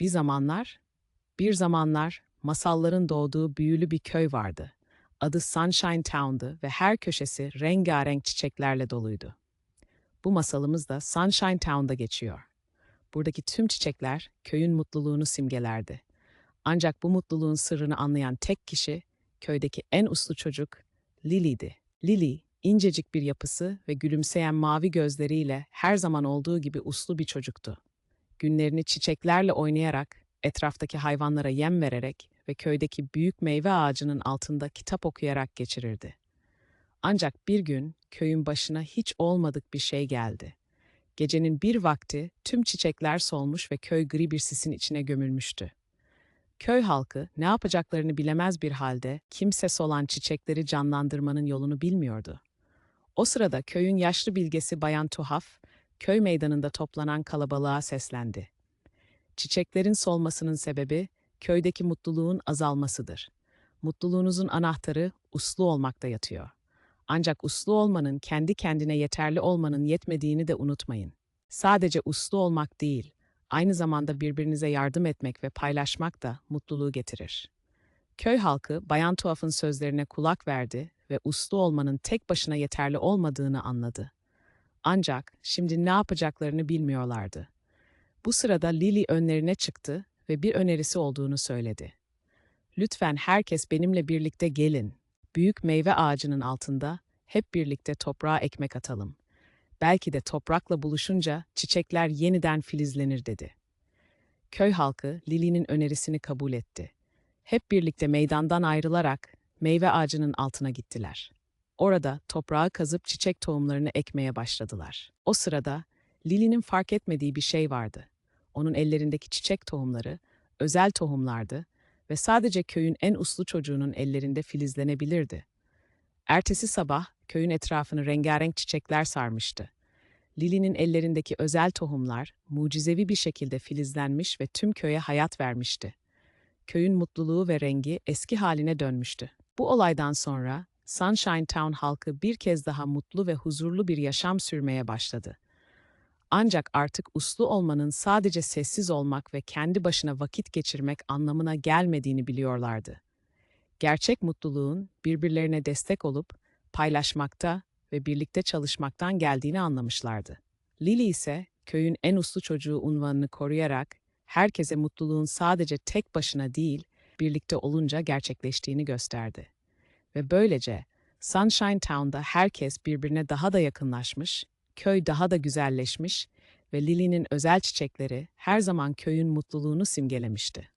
Bir zamanlar, bir zamanlar masalların doğduğu büyülü bir köy vardı. Adı Sunshine Town'du ve her köşesi rengarenk çiçeklerle doluydu. Bu masalımız da Sunshine Town'da geçiyor. Buradaki tüm çiçekler köyün mutluluğunu simgelerdi. Ancak bu mutluluğun sırrını anlayan tek kişi köydeki en uslu çocuk Lily'di. Lily, incecik bir yapısı ve gülümseyen mavi gözleriyle her zaman olduğu gibi uslu bir çocuktu. Günlerini çiçeklerle oynayarak, etraftaki hayvanlara yem vererek ve köydeki büyük meyve ağacının altında kitap okuyarak geçirirdi. Ancak bir gün köyün başına hiç olmadık bir şey geldi. Gecenin bir vakti tüm çiçekler solmuş ve köy gri bir sisin içine gömülmüştü. Köy halkı ne yapacaklarını bilemez bir halde kimse olan çiçekleri canlandırmanın yolunu bilmiyordu. O sırada köyün yaşlı bilgesi Bayan Tuhaf, köy meydanında toplanan kalabalığa seslendi. Çiçeklerin solmasının sebebi köydeki mutluluğun azalmasıdır. Mutluluğunuzun anahtarı uslu olmakta yatıyor. Ancak uslu olmanın kendi kendine yeterli olmanın yetmediğini de unutmayın. Sadece uslu olmak değil, aynı zamanda birbirinize yardım etmek ve paylaşmak da mutluluğu getirir. Köy halkı Bayan Tuhaf'ın sözlerine kulak verdi ve uslu olmanın tek başına yeterli olmadığını anladı. Ancak şimdi ne yapacaklarını bilmiyorlardı. Bu sırada Lily önlerine çıktı ve bir önerisi olduğunu söyledi. Lütfen herkes benimle birlikte gelin. Büyük meyve ağacının altında hep birlikte toprağa ekmek atalım. Belki de toprakla buluşunca çiçekler yeniden filizlenir dedi. Köy halkı Lily'nin önerisini kabul etti. Hep birlikte meydandan ayrılarak meyve ağacının altına gittiler. Orada toprağı kazıp çiçek tohumlarını ekmeye başladılar. O sırada Lily'nin fark etmediği bir şey vardı. Onun ellerindeki çiçek tohumları özel tohumlardı ve sadece köyün en uslu çocuğunun ellerinde filizlenebilirdi. Ertesi sabah köyün etrafını rengarenk çiçekler sarmıştı. Lily'nin ellerindeki özel tohumlar mucizevi bir şekilde filizlenmiş ve tüm köye hayat vermişti. Köyün mutluluğu ve rengi eski haline dönmüştü. Bu olaydan sonra Sunshine Town halkı bir kez daha mutlu ve huzurlu bir yaşam sürmeye başladı. Ancak artık uslu olmanın sadece sessiz olmak ve kendi başına vakit geçirmek anlamına gelmediğini biliyorlardı. Gerçek mutluluğun birbirlerine destek olup paylaşmakta ve birlikte çalışmaktan geldiğini anlamışlardı. Lily ise köyün en uslu çocuğu unvanını koruyarak herkese mutluluğun sadece tek başına değil, birlikte olunca gerçekleştiğini gösterdi. Ve böylece Sunshine Town'da herkes birbirine daha da yakınlaşmış, köy daha da güzelleşmiş ve Lily'nin özel çiçekleri her zaman köyün mutluluğunu simgelemişti.